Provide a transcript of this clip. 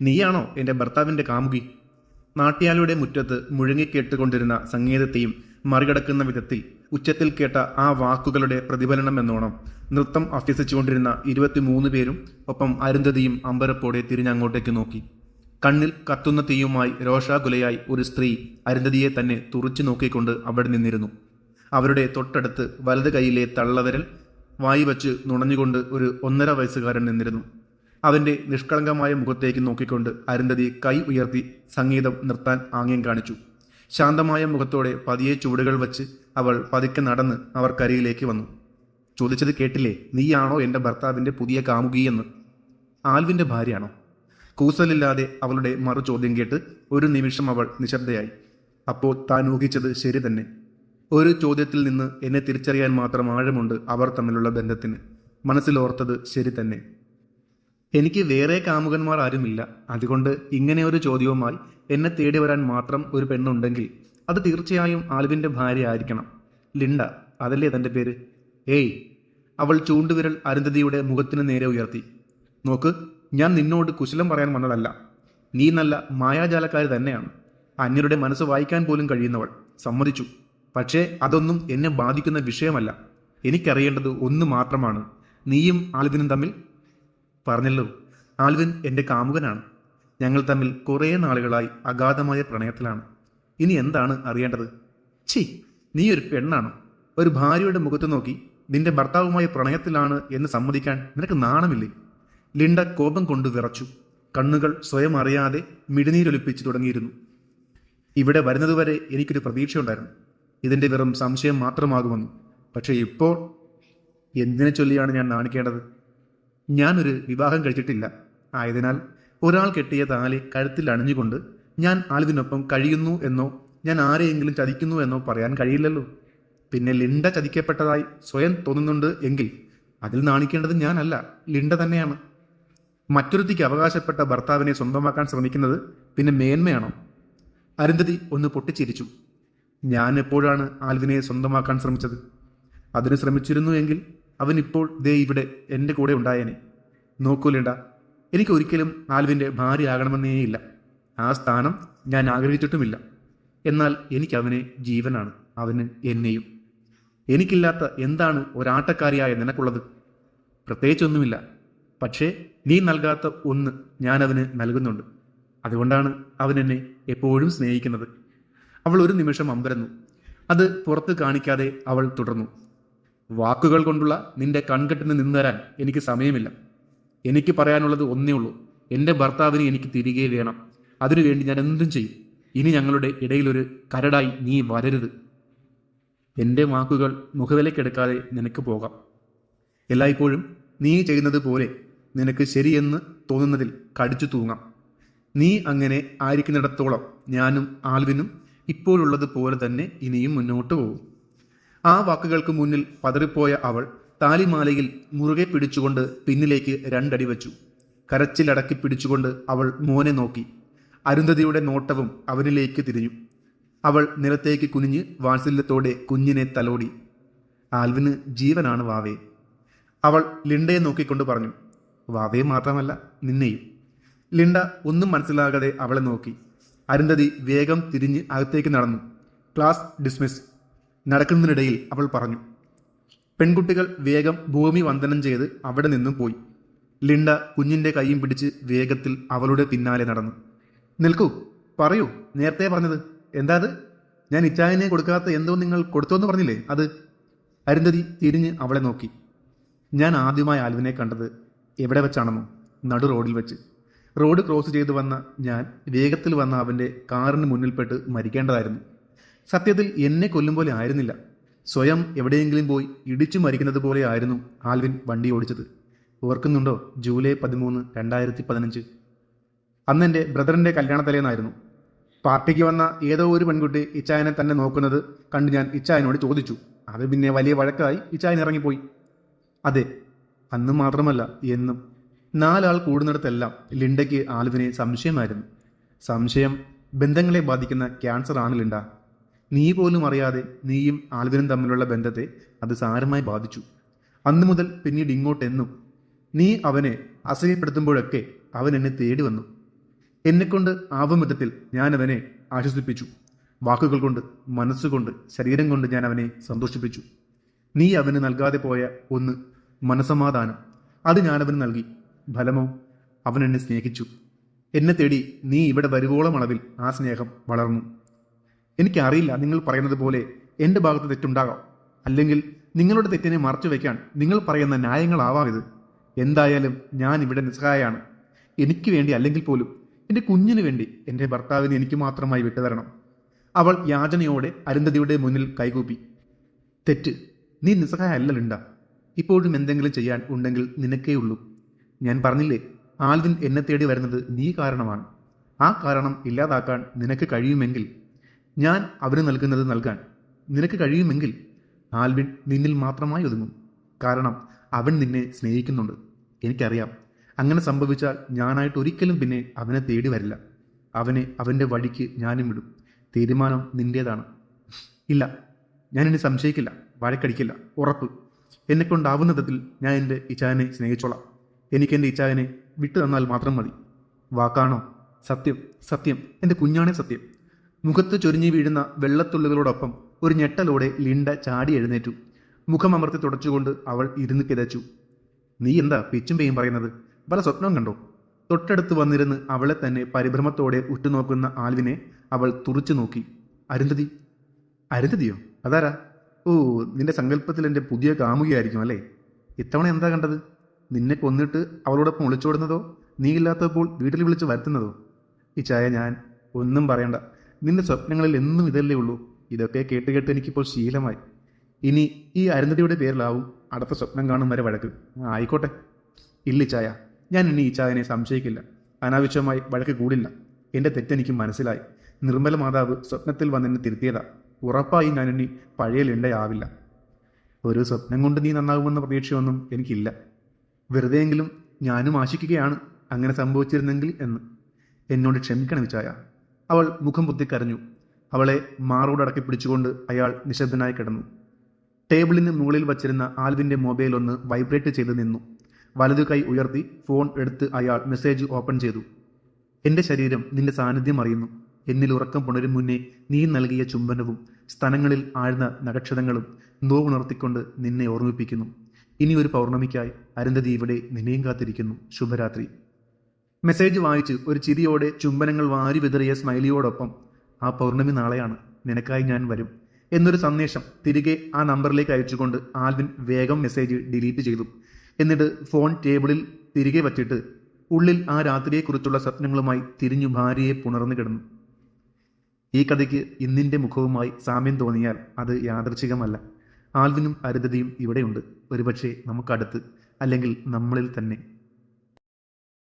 നീയാണോ എന്റെ ഭർത്താവിന്റെ കാമുകി? നാട്യാലയുടെ മുറ്റത്ത് മുഴുങ്ങിക്കേട്ടുകൊണ്ടിരുന്ന സംഗീതത്തെയും മറികടക്കുന്ന വിധത്തിൽ ഉച്ചത്തിൽ കേട്ട ആ വാക്കുകളുടെ പ്രതിഫലനം എന്നോണം നൃത്തം അഭ്യസിച്ചുകൊണ്ടിരുന്ന ഇരുപത്തിമൂന്ന് പേരും ഒപ്പം അരുന്ധതിയും അമ്പരപ്പോടെ തിരിഞ്ഞങ്ങോട്ടേക്ക് നോക്കി. കണ്ണിൽ കത്തുന്ന തീയുമായി രോഷാകുലയായി ഒരു സ്ത്രീ അരുന്ധതിയെ തന്നെ തുറച്ചു നോക്കിക്കൊണ്ട് അവിടെ നിന്നിരുന്നു. അവരുടെ തൊട്ടടുത്ത് വലത് കൈയിലെ തള്ളവിരൽ വായി വച്ച് നുണഞ്ഞുകൊണ്ട് ഒരു ഒന്നര വയസ്സുകാരൻ നിന്നിരുന്നു. അവന്റെ നിഷ്കളങ്കമായ മുഖത്തേക്ക് നോക്കിക്കൊണ്ട് അരുന്ധതി കൈ ഉയർത്തി സംഗീതം നിർത്താൻ ആംഗ്യം കാണിച്ചു. ശാന്തമായ മുഖത്തോടെ പതിയെ ചുവടുകൾ വച്ച് അവൾ പതുക്കെ നടന്ന് അവർക്കരികിലേക്ക് വന്നു. ചോദിച്ചത് കേട്ടില്ലേ നീയാണോ എന്റെ ഭർത്താവിന്റെ പുതിയ കാമുകി കാമുകിയെന്ന് ആൽവിന്റെ ഭാര്യയാണോ? കൂസലില്ലാതെ അവളുടെ മറു ചോദ്യം കേട്ട് ഒരു നിമിഷം അവൾ നിശബ്ദയായി. അപ്പോൾ താൻ ഊഹിച്ചത് ശരി തന്നെ. ഒരു ചോദ്യത്തിൽ നിന്ന് എന്നെ തിരിച്ചറിയാൻ മാത്രം ആഴമുണ്ട് അവർ തമ്മിലുള്ള ബന്ധത്തിന്. മനസ്സിലോർത്തത് ശരി തന്നെ. എനിക്ക് വേറെ കാമുകന്മാർ ആരുമില്ല. അതുകൊണ്ട് ഇങ്ങനെ ഒരു ചോദ്യവുമായി എന്നെ തേടി വരാൻ മാത്രം ഒരു പെണ്ണുണ്ടെങ്കിൽ അത് തീർച്ചയായും ആൽവിന്റെ ഭാര്യ ആയിരിക്കണം. ലിൻഡ അതല്ലേ തന്റെ പേര്? ഏയ് അവൾ ചൂണ്ടുവിരൽ അരുന്ധതിയുടെ മുഖത്തിന് നേരെ ഉയർത്തി. നോക്ക് ഞാൻ നിന്നോട് കുശലം പറയാൻ വന്നതല്ല. നീ നല്ല മായാജാലക്കാരി തന്നെയാണ്. അന്യരുടെ മനസ്സ് വായിക്കാൻ പോലും കഴിയുന്നവൾ. സമ്മതിച്ചു. പക്ഷേ അതൊന്നും എന്നെ ബാധിക്കുന്ന വിഷയമല്ല. എനിക്കറിയേണ്ടത് ഒന്ന് മാത്രമാണ്. നീയും ആൽവിനും തമ്മിൽ പറഞ്ഞല്ലോ. ആൽവിൻ എന്റെ കാമുകനാണ്. ഞങ്ങൾ തമ്മിൽ കുറേ നാളുകളായി അഗാധമായ പ്രണയത്തിലാണ്. ഇനി എന്താണ് അറിയേണ്ടത്? ഛീ നീ ഒരു പെണ്ണാണോ? ഒരു ഭാര്യയുടെ മുഖത്ത് നോക്കി നിന്റെ ഭർത്താവുമായി പ്രണയത്തിലാണ് എന്ന് സമ്മതിക്കാൻ നിനക്ക് നാണമില്ലേ? ലിണ്ട കോപം കൊണ്ട് വിറച്ചു. കണ്ണുകൾ സ്വയം അറിയാതെ മിടിനീരൊലിപ്പിച്ചു തുടങ്ങിയിരുന്നു. ഇവിടെ വരുന്നതുവരെ എനിക്കൊരു പ്രതീക്ഷയുണ്ടായിരുന്നു. ഇതിന്റെ വെറും സംശയം മാത്രമാകുമെന്ന്. പക്ഷേ ഇപ്പോൾ എന്തിനെ ചൊല്ലിയാണ് ഞാൻ നാണിക്കേണ്ടത്? ഞാനൊരു വിവാഹം കഴിച്ചിട്ടില്ല. ആയതിനാൽ ഒരാൾ കെട്ടിയ താലി കഴുത്തിൽ അണിഞ്ഞുകൊണ്ട് ഞാൻ ആളിതിനൊപ്പം കഴിയുന്നു എന്നോ ഞാൻ ആരെയെങ്കിലും ചതിക്കുന്നു എന്നോ പറയാൻ കഴിയില്ലല്ലോ. പിന്നെ ലിണ്ട ചതിക്കപ്പെട്ടതായി സ്വയം തോന്നുന്നുണ്ട് എങ്കിൽ അതിൽ നാണിക്കേണ്ടത് ഞാനല്ല ലിണ്ട തന്നെയാണ്. മറ്റൊരുത്തിക്ക് അവകാശപ്പെട്ട ഭർത്താവിനെ സ്വന്തമാക്കാൻ ശ്രമിക്കുന്നത് പിന്നെ മേന്മയാണോ? അരുന്ധതി ഒന്ന് പൊട്ടിച്ചിരിച്ചു. ഞാൻ എപ്പോഴാണ് ആൽവിനെ സ്വന്തമാക്കാൻ ശ്രമിച്ചത്? അതിന് ശ്രമിച്ചിരുന്നു എങ്കിൽ അവൻ ഇപ്പോൾ ദേ ഇവിടെ എന്റെ കൂടെ ഉണ്ടായേനെ. നോക്കൂലേണ്ട. എനിക്ക് ഒരിക്കലും ആൽവിന്റെ ഭാര്യയാകണമെന്നേയില്ല. ആ സ്ഥാനം ഞാൻ ആഗ്രഹിച്ചിട്ടുമില്ല. എന്നാൽ എനിക്കവനെ ജീവനാണ് അവന് എന്നെയും. എനിക്കില്ലാത്ത എന്താണ് ഒരാട്ടക്കാരിയായ നിനക്കുള്ളത്? പ്രത്യേകിച്ചൊന്നുമില്ല. പക്ഷേ നീ നൽകാത്ത ഒന്ന് ഞാനവന് നൽകുന്നുണ്ട്. അതുകൊണ്ടാണ് അവൻ എന്നെ എപ്പോഴും സ്നേഹിക്കുന്നത്. അവൾ ഒരു നിമിഷം അമ്പരന്നു. അത് പുറത്ത് കാണിക്കാതെ അവൾ തുടർന്നു. വാക്കുകൾ കൊണ്ടുള്ള നിന്റെ കൺകെട്ടിന് നിന്നുതരാൻ എനിക്ക് സമയമില്ല. എനിക്ക് പറയാനുള്ളത് ഒന്നേ ഉള്ളൂ. എന്റെ ഭർത്താവിനെ എനിക്ക് തിരികെ വേണം. അതിനുവേണ്ടി ഞാൻ എന്തും ചെയ്യും. ഇനി ഞങ്ങളുടെ ഇടയിലൊരു കരടായി നീ വരരുത്. എന്റെ വാക്കുകൾ മുഖവിലക്കെടുക്കാതെ നിനക്ക് പോകാം. എല്ലായ്പ്പോഴും നീ ചെയ്യുന്നത് പോലെ നിനക്ക് ശരിയെന്ന് തോന്നുന്നതിൽ കടിച്ചു തൂങ്ങാം. നീ അങ്ങനെ ആയിരിക്കുന്നിടത്തോളം ഞാനും ആൽവിനും ഇപ്പോഴുള്ളത് പോലെ തന്നെ ഇനിയും മുന്നോട്ട് പോകും. ആ വാക്കുകൾക്ക് മുന്നിൽ പതറിപ്പോയ അവൾ താലിമാലയിൽ മുറുകെ പിടിച്ചുകൊണ്ട് പിന്നിലേക്ക് രണ്ടടി വച്ചു. കരച്ചിലടക്കി പിടിച്ചുകൊണ്ട് അവൾ മോനെ നോക്കി. അരുന്ധതിയുടെ നോട്ടവും അവനിലേക്ക് തിരിഞ്ഞു. അവൾ നിലത്തേക്ക് കുനിഞ്ഞ് വാത്സല്യത്തോടെ കുഞ്ഞിനെ തലോടി. ആൽവിന് ജീവനാണ് വാവേ. അവൾ ലിണ്ടയെ നോക്കിക്കൊണ്ട് പറഞ്ഞു വാവേ മാത്രമല്ല നിന്നെയും. ലിണ്ട ഒന്നും മനസ്സിലാകാതെ അവളെ നോക്കി. അരുന്ധതി വേഗം തിരിഞ്ഞ് അകത്തേക്ക് നടന്നു. Class dismiss. നടക്കുന്നതിനിടയിൽ അവൾ പറഞ്ഞു പെൺകുട്ടികൾ വേഗം ഭൂമി വന്ദനം ചെയ്ത് അവിടെ നിന്നും പോയി. ലിണ്ട കുഞ്ഞിന്റെ കൈയും പിടിച്ച് വേഗത്തിൽ അവളുടെ പിന്നാലെ നടന്നു. നിൽക്കൂ പറയൂ നേരത്തെ പറഞ്ഞത് എന്താ അത് ഞാൻ ഇച്ചായനെ കൊടുക്കാത്ത എന്തോ നിങ്ങൾ കൊടുത്തോന്ന് പറഞ്ഞില്ലേ? അത്? അരുന്ധതി തിരിഞ്ഞ് അവളെ നോക്കി. ഞാൻ ആദ്യമായി ആൽവിനെ കണ്ടത് എവിടെ വെച്ചാണെന്നോ നടു റോഡിൽ വെച്ച്. റോഡ് ക്രോസ് ചെയ്തു വന്ന ഞാൻ വേഗത്തിൽ വന്ന അവന്റെ കാറിന് മുന്നിൽപ്പെട്ട് മരിക്കേണ്ടതായിരുന്നു. സത്യത്തിൽ എന്നെ കൊല്ലും പോലെ ആയിരുന്നില്ല. സ്വയം എവിടെയെങ്കിലും പോയി ഇടിച്ചു മരിക്കുന്നത് പോലെ ആയിരുന്നു ആൽവിൻ വണ്ടി ഓടിച്ചത്. ഓർക്കുന്നുണ്ടോ? ജൂലൈ പതിമൂന്ന് രണ്ടായിരത്തി പതിനഞ്ച് എന്റെ ബ്രദറിന്റെ കല്യാണ തലേന്നായിരുന്നു പാർട്ടിക്ക് വന്ന ഏതോ ഒരു പെൺകുട്ടി ഇച്ചായനെ തന്നെ നോക്കുന്നത് കണ്ട് ഞാൻ ഇച്ചായനോട് ചോദിച്ചു. അത് പിന്നെ വലിയ വഴക്കായി ഇച്ചായൻ ഇറങ്ങിപ്പോയി. അതെ അന്ന് മാത്രമല്ല എന്നും. നാലാൾ കൂടുന്നിടത്തെല്ലാം ലിണ്ടയ്ക്ക് ആൽവിനെ സംശയമായിരുന്നു. സംശയം ബന്ധങ്ങളെ ബാധിക്കുന്ന ക്യാൻസർ ആണ് ലിണ്ട. നീ പോലും അറിയാതെ നീയും ആൽവിനും തമ്മിലുള്ള ബന്ധത്തെ അത് സാരമായി ബാധിച്ചു. അന്നു മുതൽ പിന്നീട് ഇങ്ങോട്ടെന്നും നീ അവനെ അസഹ്യപ്പെടുത്തുമ്പോഴൊക്കെ അവൻ എന്നെ തേടി വന്നു. എന്നെക്കൊണ്ട് ആവും വിധത്തിൽ ഞാൻ അവനെ ആശ്വസിപ്പിച്ചു. വാക്കുകൾ കൊണ്ട് മനസ്സുകൊണ്ട് ശരീരം കൊണ്ട് ഞാൻ അവനെ സന്തോഷിപ്പിച്ചു. നീ അവന് നൽകാതെ പോയ ഒന്ന് മനസമാധാനം. അത് ഞാനവന് നൽകി. ഫലമോ? അവൻ എന്നെ സ്നേഹിച്ചു. എന്നെ തേടി നീ ഇവിടെ വരുവോളം അളവിൽ ആ സ്നേഹം വളർന്നു. എനിക്കറിയില്ല നിങ്ങൾ പറയുന്നത് പോലെ എന്റെ ഭാഗത്ത് തെറ്റുണ്ടാകാം. അല്ലെങ്കിൽ നിങ്ങളുടെ തെറ്റിനെ മറച്ചു വയ്ക്കാൻ നിങ്ങൾ പറയുന്ന ന്യായങ്ങളാവാം ഇത്. എന്തായാലും ഞാൻ ഇവിടെ നിസ്സഹായാണ്. എനിക്ക് വേണ്ടി അല്ലെങ്കിൽ പോലും എന്റെ കുഞ്ഞിന് വേണ്ടി എന്റെ ഭർത്താവിനെ എനിക്ക് മാത്രമായി വിട്ടുതരണം. അവൾ യാചനയോടെ അരുന്ധതിയുടെ മുന്നിൽ കൈകൂപ്പി. തെറ്റ്. നീ നിസ്സഹായ അല്ലലുണ്ട ഇപ്പോഴും എന്തെങ്കിലും ചെയ്യാൻ ഉണ്ടെങ്കിൽ നിനക്കേ ഉള്ളൂ. ഞാൻ പറഞ്ഞില്ലേ ആൽവിൻ എന്നെ തേടി വരുന്നത് നീ കാരണമാണ്. ആ കാരണം ഇല്ലാതാക്കാൻ നിനക്ക് കഴിയുമെങ്കിൽ ഞാൻ അവന് നൽകുന്നത് നൽകാൻ. നിനക്ക് കഴിയുമെങ്കിൽ ആൽവിൻ നിന്നിൽ മാത്രമായി ഒതുങ്ങും. കാരണം അവൻ നിന്നെ സ്നേഹിക്കുന്നുണ്ട്. എനിക്കറിയാം. അങ്ങനെ സംഭവിച്ചാൽ ഞാനായിട്ട് ഒരിക്കലും പിന്നെ അവനെ തേടി വരില്ല. അവനെ അവന്റെ വഴിക്ക് ഞാനും വിടും. തീരുമാനം നിന്റേതാണ്. ഇല്ല ഞാൻ ഇനി സംശയിക്കില്ല. വഴക്കടിക്കില്ല. ഉറപ്പ്. എന്നെ കൊണ്ടാവുന്ന വിധത്തിൽ ഞാൻ എന്റെ ഇച്ചായനെ സ്നേഹിച്ചോളാം. എനിക്ക് എന്റെ ഇച്ചായനെ വിട്ടു തന്നാൽ മാത്രം മതി. വാക്കാണോ? സത്യം. സത്യം. എന്റെ കുഞ്ഞാണേ സത്യം. മുഖത്ത് ചൊരിഞ്ഞു വീഴുന്ന വെള്ളത്തുള്ളികളോടൊപ്പം ഒരു ഞെട്ടലോടെ ലിണ്ട ചാടി എഴുന്നേറ്റു. മുഖമമർത്തി തുടച്ചുകൊണ്ട് അവൾ ഇരുന്ന് കിതച്ചു. നീ എന്താ പിച്ചും പേയും പറയുന്നത്? പല സ്വപ്നം കണ്ടോ? തൊട്ടടുത്ത് വന്നിരുന്ന് അവളെ തന്നെ പരിഭ്രമത്തോടെ ഉറ്റുനോക്കുന്ന ആൽവിനെ അവൾ തുറച്ചു നോക്കി. അരുന്ധതി അരുന്ധതിയോ? അതാരാ? ഓ നിന്റെ സങ്കല്പത്തിൽ എന്റെ പുതിയ കാമുകയായിരിക്കും അല്ലേ? ഇത്തവണ എന്താ കണ്ടത്? നിന്നെ കൊന്നിട്ട് അവളോടൊപ്പം ഒളിച്ചോടുന്നതോ? നീ ഇല്ലാത്തപ്പോൾ വീട്ടിൽ വിളിച്ച് വരുത്തുന്നതോ? ഈ ചായ ഞാൻ ഒന്നും പറയണ്ട. നിന്റെ സ്വപ്നങ്ങളിൽ എന്നും ഇതല്ലേ ഉള്ളൂ. ഇതൊക്കെ കേട്ട് കേട്ട് എനിക്കിപ്പോൾ ശീലമായി. ഇനി ഈ അരുന്ധതിയുടെ പേരിലാവും അടുത്ത സ്വപ്നം കാണും വരെ വഴക്ക്. ആയിക്കോട്ടെ. ഇല്ല ചായ. ഞാൻ ഇനി ഈ ചായനെ സംശയിക്കില്ല. അനാവശ്യമായി വഴക്ക് കൂടില്ല. എന്റെ തെറ്റെനിക്ക് മനസ്സിലായി. നിർമ്മല മാതാവ് സ്വപ്നത്തിൽ വന്നെന്നെ തിരുത്തിയതാ. ഉറപ്പായി ഞാൻ ഇനി പഴയ ലിണ്ടയാവില്ല ഒരു സ്വപ്നം കൊണ്ട് നീ നന്നാകുമെന്ന പ്രതീക്ഷയൊന്നും എനിക്കില്ല. വെറുതെയെങ്കിലും ഞാനും ആശിക്കുകയാണ് അങ്ങനെ സംഭവിച്ചിരുന്നെങ്കിൽ എന്ന്. എന്നോട് ക്ഷമിക്കണം വിച്ചായ അവൾ മുഖം പൊത്തിക്കരഞ്ഞു അവളെ മാറോടടക്കി പിടിച്ചുകൊണ്ട് അയാൾ നിശബ്ദനായി കിടന്നു. ടേബിളിന് മുകളിൽ വച്ചിരുന്ന ആൽവിന്റെ മൊബൈൽ ഒന്ന് വൈബ്രേറ്റ് ചെയ്ത് നിന്നു. വലതു കൈ ഉയർത്തി ഫോൺ എടുത്ത് അയാൾ മെസ്സേജ് ഓപ്പൺ ചെയ്തു. എന്റെ ശരീരം നിന്റെ സാന്നിധ്യം അറിയുന്നു. എന്നിൽ ഉറക്കം പുണരും മുന്നേ നീ നൽകിയ ചുംബനവും സ്ഥലങ്ങളിൽ ആഴ്ന്ന നഗക്ഷതങ്ങളും നോവുണർത്തിക്കൊണ്ട് നിന്നെ ഓർമ്മിപ്പിക്കുന്നു. ഇനി ഒരു പൗർണമിക്കായി അരുന്ധതി ഇവിടെ നിന്നെയും കാത്തിരിക്കുന്നു. ശുഭരാത്രി. മെസ്സേജ് വായിച്ച് ഒരു ചിരിയോടെ ചുംബനങ്ങൾ വാരി വിതറിയ സ്മൈലിയോടൊപ്പം ആ പൗർണമി നാളെയാണ് നിനക്കായി ഞാൻ വരും എന്നൊരു സന്ദേശം തിരികെ ആ നമ്പറിലേക്ക് അയച്ചുകൊണ്ട് ആൽവിൻ വേഗം മെസ്സേജ് ഡിലീറ്റ് ചെയ്തു. എന്നിട്ട് ഫോൺ ടേബിളിൽ തിരികെ വച്ചിട്ട് ഉള്ളിൽ ആ രാത്രിയെക്കുറിച്ചുള്ള സ്വപ്നങ്ങളുമായി തിരിഞ്ഞു ഭാര്യയെ പുണർന്നു കിടന്നു. ഈ കഥയ്ക്ക് ഇന്നിന്റെ മുഖവുമായി സാമ്യം തോന്നിയാൽ അത് യാദർച്ഛികമല്ല ആൽവിനും അരുതതിയും ഇവിടെയുണ്ട്. ഒരുപക്ഷെ നമുക്കടുത്ത് അല്ലെങ്കിൽ നമ്മളിൽ തന്നെ.